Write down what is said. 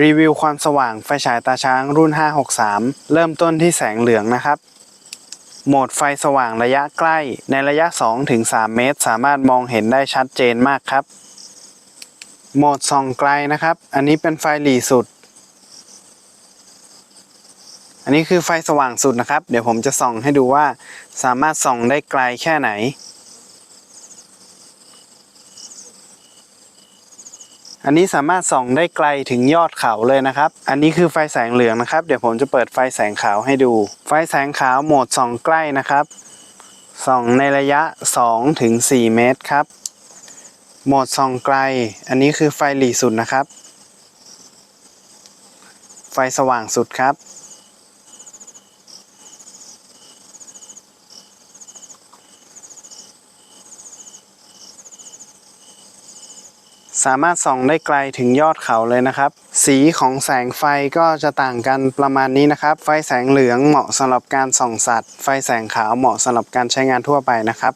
รีวิวความสว่างไฟฉายตาช้างรุ่น 563 เริ่มต้นที่แสงเหลืองนะครับ โหมดไฟสว่างระยะใกล้ในระยะ 2-3 เมตร สามารถมองเห็นได้ชัดเจนมากครับ โหมดส่องไกลนะครับ อันนี้เป็นไฟหลีสุด อันนี้คือไฟสว่างสุดนะครับ เดี๋ยวผมจะส่องให้ดูว่า สามารถส่องได้ไกลแค่ไหน อันนี้สามารถส่องได้ไกลถึงยอดเขาเลยนะครับ อันนี้คือไฟแสงเหลืองนะครับ เดี๋ยวผมจะเปิดไฟแสงขาวให้ดู ไฟแสงขาวโหมดส่องใกล้นะครับส่องในระยะ2ถึง4เมตรครับ โหมดส่องไกล อันนี้คือไฟหลีสุดนะครับ ไฟสว่างสุดครับ สามารถส่องได้ไกลถึงยอดเขาเลยนะครับ สีของแสงไฟก็จะต่างกันประมาณนี้นะครับ ไฟแสงเหลืองเหมาะสำหรับการส่องสัตว์ ไฟแสงขาวเหมาะสำหรับการใช้งานทั่วไปนะครับ